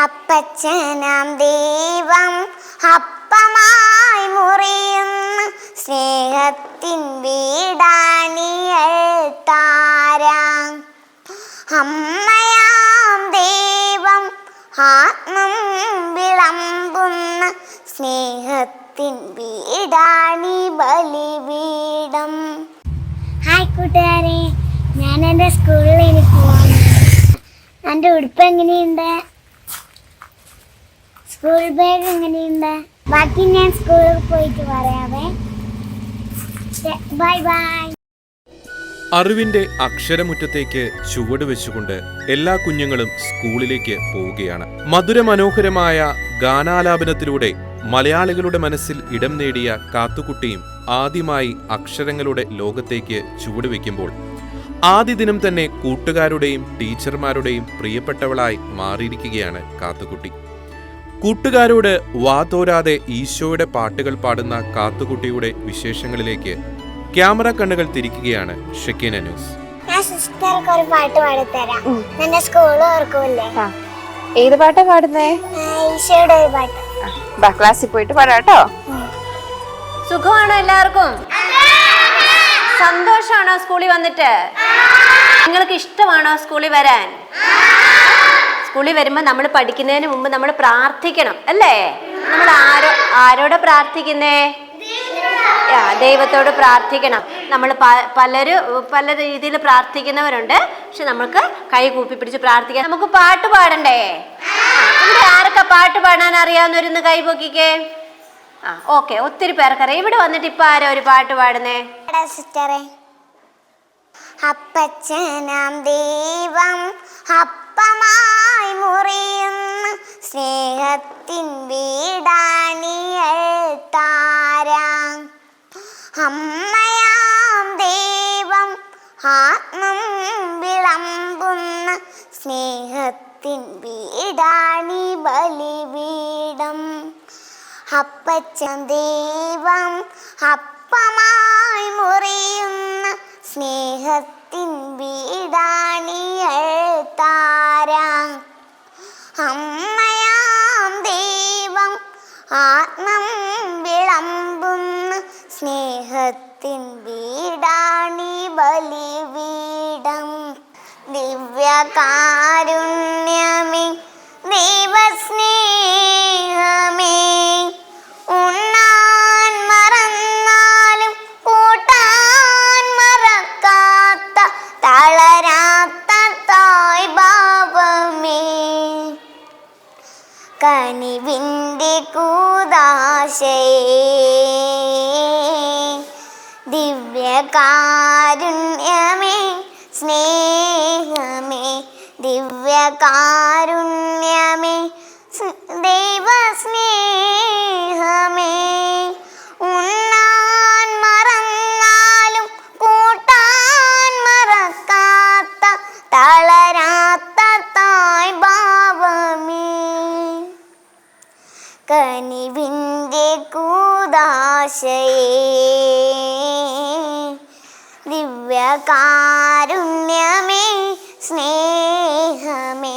അപ്പച്ചനാം ദൈവം അപ്പമായി മുറിയുന്ന സ്നേഹത്തിൻ വീടാണിയത്താരാം അമ്മയാം ദൈവം ആത്മം വിളമ്പുന്ന സ്നേഹത്തിൻ വീടാണി ബലിവീടം ഹായ് കൂട്ടുകാരെ ഞാൻ എന്റെ സ്കൂളിൽ എനിക്ക് എന്റെ ഉടുപ്പ് എങ്ങനെയുണ്ട്? സ്കൂൾ ബാഗ് എങ്ങനെയുണ്ട്? ബാക്കി ഞാൻ സ്കൂളിൽ പോയിട്ട് പറയാവേ. ബൈ ബൈ അറിവിന്റെ അക്ഷരമുറ്റത്തേക്ക് ചുവട് വെച്ചുകൊണ്ട് എല്ലാ കുഞ്ഞുങ്ങളും സ്കൂളിലേക്ക് പോവുകയാണ്. മധുരമനോഹരമായ ഗാനാലാപനത്തിലൂടെ മലയാളികളുടെ മനസ്സിൽ ഇടം നേടിയ കാത്തുകുട്ടിയും ആദ്യമായി അക്ഷരങ്ങളുടെ ലോകത്തേക്ക് ചുവടുവെക്കുമ്പോൾ ആദ്യ ദിനം തന്നെ കൂട്ടുകാരുടെയും ടീച്ചർമാരുടെയും പ്രിയപ്പെട്ടവളായി മാറിയിരിക്കുകയാണ് കാത്തുകുട്ടി. കൂട്ടുകാരോട് വാതോരാതെ ഈശോയുടെ പാട്ടുകൾ പാടുന്ന കാത്തുകുട്ടിയുടെ വിശേഷങ്ങളിലേക്ക് ക്യാമറ കണ്ണുകൾ തിരിക്കുകയാണ് ഷക്കീന ന്യൂസ്. ഞാൻ സിസ്റ്റർക്ക് ഒരു പാട്ട് പാടിത്തരാം. നിന്റെ സ്കൂൾ ഓർക്കൂല്ലേ? ആ. ഏത് പാട്ടാ പാടുന്നേ? ഈശോയുടെ ഒരു പാട്ട്. ബാ ക്ലാസ്സിൽ പോയിട്ട് പാടാട്ടോ. സുഖമാണോ എല്ലാവർക്കും? സന്തോഷമാണോ സ്കൂളിൽ വന്നിട്ട്? നിങ്ങൾക്ക് ഇഷ്ടമാണോ സ്കൂളിൽ വരാൻ? സ്കൂളിൽ വരുമ്പോൾ നമ്മൾ പഠിക്കുന്നതിന് മുമ്പ് നമ്മൾ പ്രാർത്ഥിക്കണം അല്ലേ? നമ്മൾ ആരോ ആരോട് പ്രാർത്ഥിക്കുന്നേ? ദൈവത്തോട് പ്രാർത്ഥിക്കണം. നമ്മൾ പലരും പല രീതിയിൽ പ്രാർത്ഥിക്കുന്നവരുണ്ട്. പക്ഷെ നമുക്ക് കൈ കൂപ്പി പിടിച്ച് പ്രാർത്ഥിക്കാം നമുക്ക് പാട്ട് പാടണ്ടേ? ഇവിടെ ആരൊക്കെ പാട്ട് പാടാൻ അറിയാവുന്നവരൊന്ന് കൈ പൊക്കിക്കേ? ആ ഓക്കെ ഒത്തിരി പേർക്കറിയാം. ഇവിടെ വന്നിട്ട് ഇപ്പൊ ആരോ ഒരു പാട്ട് പാടുന്നേ? അപ്പച്ചനാം ദൈവം അപ്പമായി മുറിയുന്ന. സ്നേഹത്തിൻ വീടാണിയത്താരാം അമ്മയാം ദൈവം ആത്മം വിളമ്പുന്ന സ്നേഹത്തിൻ വീടാണി ബലിപീഠം. അപ്പച്ചൻ ദൈവം അപ്പമായി മുറിയുന്ന സ്നേഹത്തിൻ വീടാണിയത്താരാം ദിവ്യകാരുണ്യമേ ദൈവസ്നേഹമേ. ഉണ്ണാൻ മറന്നാലും കൂട്ടാൻ മറക്കാത്ത തളരാത്ത തായ് ഭാവമേ. കനിവിന്റെ കൂതാശയേ. ദിവ്യകാരുണ്യമേ സ്നേഹമേ ദിവ്യകാരുണ്യമേ സ് ദൈവസ്നേഹമേ. ഉണ്ണാൻ മറന്നാലും കൂട്ടാൻ മറക്കാത്ത തളരാത്ത തായ് ഭാവമേ. കനിവിന്റെ കൂതാശയേ. ദിവ്യകാരുണ്യമേ സ്നേഹമേ